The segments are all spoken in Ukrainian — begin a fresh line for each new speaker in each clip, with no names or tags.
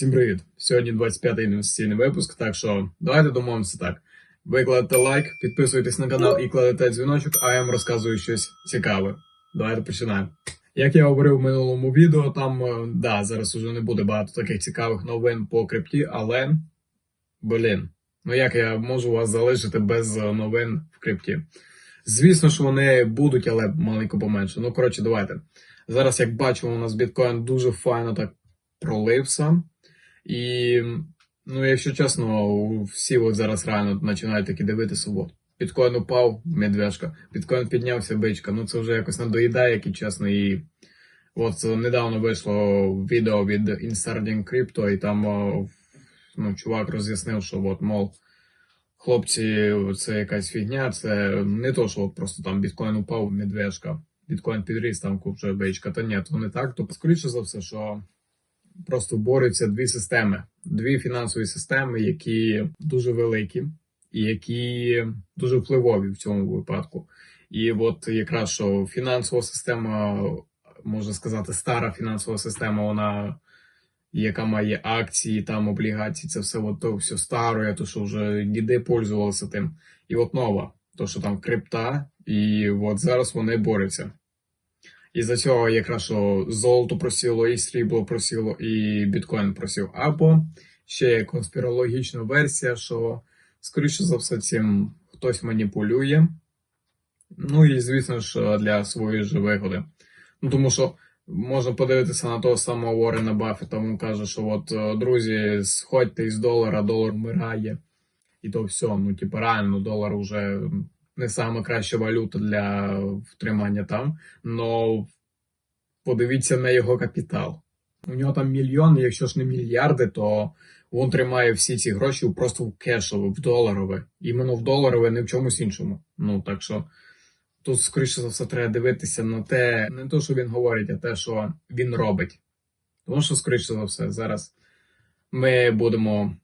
Всім привіт! Сьогодні 25-й інвестиційний випуск, так що давайте домовимося так. Ви кладете лайк, підписуєтесь на канал і кладете дзвіночок, а я вам розказую щось цікаве. Давайте починаємо. Як я говорив в минулому відео, там е, да, зараз уже не буде багато таких цікавих новин по крипті, але блін, ну як я можу вас залишити без е, новин в крипті? Звісно що вони будуть, але маленько поменше. Ну коротше, давайте. Зараз, як бачимо, у нас біткоін дуже файно так пролився. І, ну, якщо чесно, всі от зараз реально починають таки дивитися. От. Біткоін упав, медвежка, біткоін піднявся, бичка. Ну це вже якось надоїдає, як і чесно. І от недавно вийшло відео від Instarding Crypto, і там ну, чувак роз'яснив, що от, мов, хлопці, це якась фігня, це не то, що от просто там біткоін упав, медвежка, біткоін підріс, там купче бичка. Та ні, то не так. То скоріше за все, що просто борються дві системи, дві фінансові системи, які дуже великі і які дуже впливові в цьому випадку. І от якраз що фінансова система, можна сказати, стара фінансова система, вона. Яка має акції, там облігації, це все от то все старе, то що вже діди пользувалися тим. І от нова, то що там крипта, і от зараз вони борються. І за цього якраз що золото просіло, і срібло просіло, і біткоін просів. Або ще є конспірологічна версія, що, скоріше за все, цим хтось маніпулює. Ну і звісно ж для своєї ж вигоди. Ну тому що можна подивитися на того самого Уоррена Баффета, він каже, що от е, друзі, сходьте із долара, долар вмирає. І то все. Ну, типу, реально, долар вже не саме краща валюта для втримання там. Но подивіться на його капітал. У нього там мільйони, якщо ж не мільярди, то він тримає всі ці гроші просто в кешове, в доларове. Іменно в доларове, не в чомусь іншому. Ну так що тут, скоріше за все, треба дивитися на те, не те, що він говорить, а те, що він робить. Тому що, скоріше за все, зараз ми будемо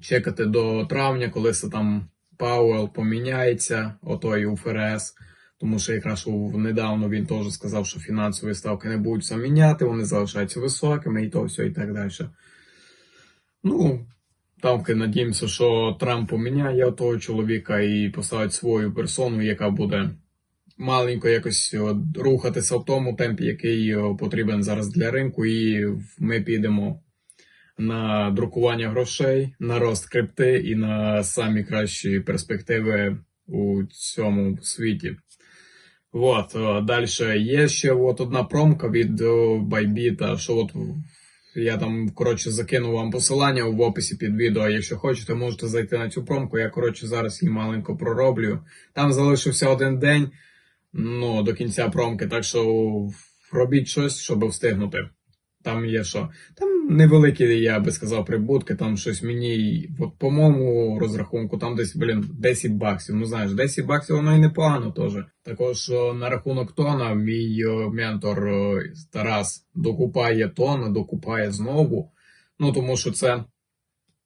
чекати до травня, коли це там Пауел поміняється, отой УФРС. Тому що якраз недавно він теж сказав, що фінансові ставки не будуть все міняти, вони залишаються високими і то все, і так далі. Ну, там надіємося, що Трамп поміняє того чоловіка і поставить свою персону, яка буде маленько якось рухатися в тому темпі, який потрібен зараз для ринку, і ми підемо на друкування грошей, на рост крипти і на самі кращі перспективи у цьому світі. Вот, далі є ще от одна промка від Байбіта, що от я там, коротше, закину вам посилання в описі під відео. Якщо хочете, можете зайти на цю промку. Я, коротше, зараз її маленько пророблю. Там залишився один день ну, до кінця промки, так що робіть щось, щоб встигнути. Там є що. Там невеликі, я би сказав, прибутки, там щось мені, от по моєму розрахунку, там десь, блін, 10 баксів. Ну знаєш, 10 баксів воно і непогано теж. Також на рахунок тона, мій ментор Тарас докупає тона, докупає знову. Ну тому що це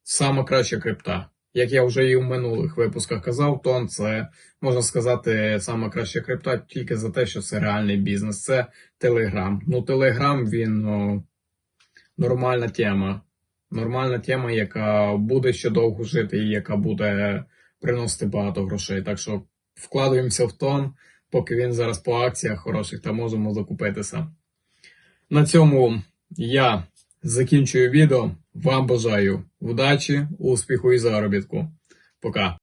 сама краща крипта. Як я вже і в минулих випусках казав, тон це можна сказати сама краща крипта тільки за те, що це реальний бізнес. Це Телеграм. Ну, Телеграм він нормальна тема. Нормальна тема, яка буде ще довго жити і яка буде приносити багато грошей. Так що вкладаємося в тон, поки він зараз по акціях хороших та можемо закупитися. На цьому я закінчую відео. Вам бажаю удачі, успіху і заробітку. Пока.